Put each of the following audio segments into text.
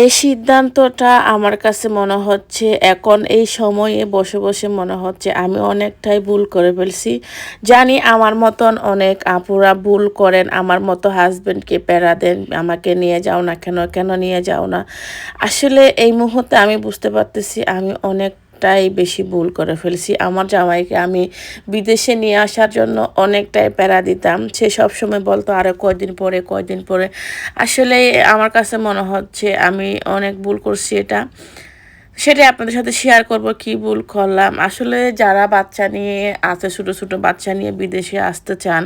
এই সিদ্ধান্তটা আমার কাছে মনে হচ্ছে এখন এই সময়ে বসে বসে মনে হচ্ছে আমি অনেকটাই ভুল করে ফেলছি। জানি আমার মতন অনেক আপুরা ভুল করেন, আমার মতো হাজব্যান্ডকে প্যারা দেন, আমাকে নিয়ে যাও না কেন কেন নিয়ে যাও না। আসলে এই মুহূর্তে আমি বুঝতে পারতেছি আমি অনেক টাই বেশি ভুল করে ফেলছি। আমার জামাইকে আমি বিদেশে নিয়ে আসার জন্য অনেকটাই প্যারা দিতাম। সে সবসময় বলতো আরও কয়দিন পরে কয়দিন পরে? আসলে আমার কাছে মনে হচ্ছে আমি অনেক ভুল করছি এটা। সেটাই আপনাদের সাথে শেয়ার করব, কি ভুল করলাম। আসলে যারা বাচ্চা নিয়ে আছে, ছোটো ছোটো বাচ্চা নিয়ে বিদেশে আসতে চান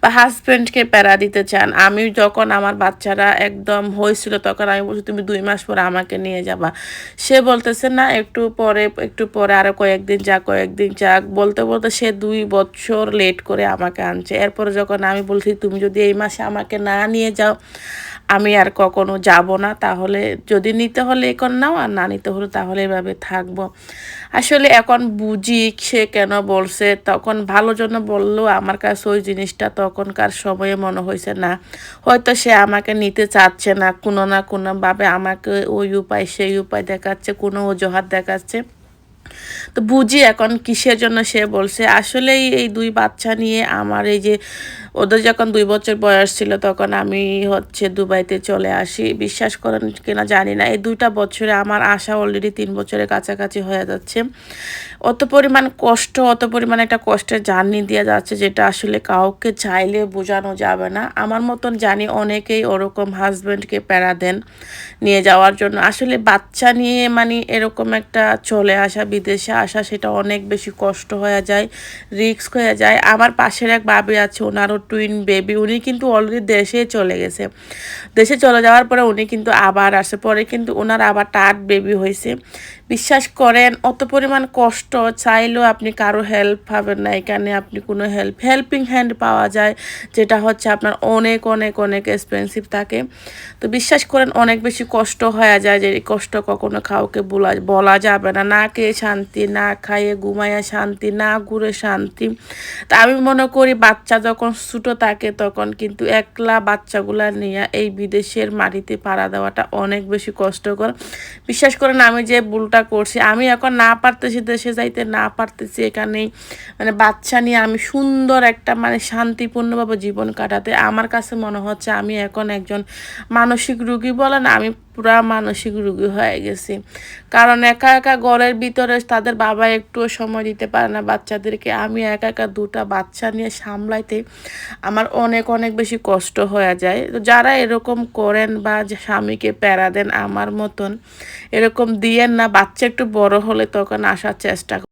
বা হাজব্যান্ডকে প্যারা দিতে চান, আমি যখন আমার বাচ্চারা একদম হয়েছিল, তখন আমি বলছি, তুমি দুই মাস পরে আমাকে নিয়ে যাবা। সে বলতেছে, না, একটু পরে একটু পরে আরও কয়েকদিন যা, কয়েকদিন যাক। বলতে বলতে সে দুই বছর লেট করে আমাকে আনছে। এরপরে যখন আমি বলছি, তুমি যদি এই মাসে আমাকে না নিয়ে যাও আমি আর কখনো যাব না, তাহলে যদি নিতে হলে এখন নাও, আর না নিতে হলে তাহলে এভাবে থাকব। আসলে এখন বুঝি সে কেন বলছে, তখন ভালো জন্য বলল আমার কাছে ওই জিনিসটা, তখনকার সময়ে মনে হয়েছে না। হয়তো সে আমাকে নিতে চাচ্ছে না, কোনো না কোনোভাবে আমাকে ওই উপায় সেই উপায় দেখাচ্ছে, কোনো অজুহাত দেখাচ্ছে। তো বুঝি এখন কিসের জন্য সে বলছে। আসলেই এই দুই বাচ্চা নিয়ে আমার এই যে ওদের যখন দুই বছর বয়স ছিল, তখন আমি হচ্ছে দুবাইতে চলে আসি। বিশ্বাস করেন কিনা জানি না, এই দুইটা বছরে আমার আশা অলরেডি তিন বছরের কাছাকাছি হয়ে যাচ্ছে। অত পরিমাণ কষ্ট, অত পরিমাণ একটা কষ্টের জার্নি দিয়ে যাচ্ছে যেটা আসলে কাউকে চাইলে বোঝানো যাবে না। আমার মতন জানি অনেকেই ওরকম হাজব্যান্ডকে প্যারা দেন নিয়ে যাওয়ার জন্য। আসলে বাচ্চা নিয়ে মানে এরকম একটা চলে আসা, বিদেশে আসা, সেটা অনেক বেশি কষ্ট হয়ে যায় রিস্ক হয়ে যায়। আমার পাশের এক বাবি আছে, ওনারও টুইন বেবি উনি কিন্তু অলরেডি দেশে চলে গেছে। দেশে চলে যাওয়ার পরে উনি কিন্তু আবার আসে, পরে কিন্তু ওনার আবার টাট বেবি হয়েছে। বিশ্বাস করেন, অত পরিমাণ কষ্ট চাইলেও আপনি কারও হেল্প পাবেন না। এখানে আপনি কোনো হেল্প হেল্পিং হ্যান্ড পাওয়া যায়, যেটা হচ্ছে আপনার অনেক অনেক অনেক এক্সপেন্সিভ থাকে। তো বিশ্বাস করেন, অনেক বেশি কষ্ট হয়ে যায় যে কষ্ট কখনো কাউকে বলা বলা যাবে না। না খেয়ে শান্তি, না খাইয়ে ঘুমাইয়া শান্তি, না ঘুরে শান্তি। তা আমি মনে করি, বাচ্চা যখন ছোটো থাকে তখন কিন্তু একলা বাচ্চাগুলা নিয়ে এই বিদেশের মাটিতে পাড়া দেওয়াটা অনেক বেশি কষ্টকর। বিশ্বাস করেন, আমি যে ভুলটা করছি। আমি এখন না পারতেছি, দেশে যাইতে না পারতেছি এখানেই। মানে বাচ্চা নিয়ে আমি সুন্দর একটা মানে শান্তিপূর্ণভাবে জীবন কাটাতে আমার কাছে মনে হচ্ছে আমি এখন একজন মানসিক রুগী বলেন, আমি পুরা মানসিক রুগী হয়ে গেছি। কারণ একা একা ঘরের ভিতরে তাদের বাবা একটুও সময় দিতে পারে না। বাচ্চাদেরকে আমি একা একা দুটা বাচ্চা নিয়ে সামলাইতে আমার অনেক অনেক বেশি কষ্ট হয়ে যায়। তো যারা এরকম করেন বা স্বামীকে প্যারা দেন আমার মতন, এরকম দিয়েন না, বাচ্চা একটু বড় হলে তখন আসার চেষ্টা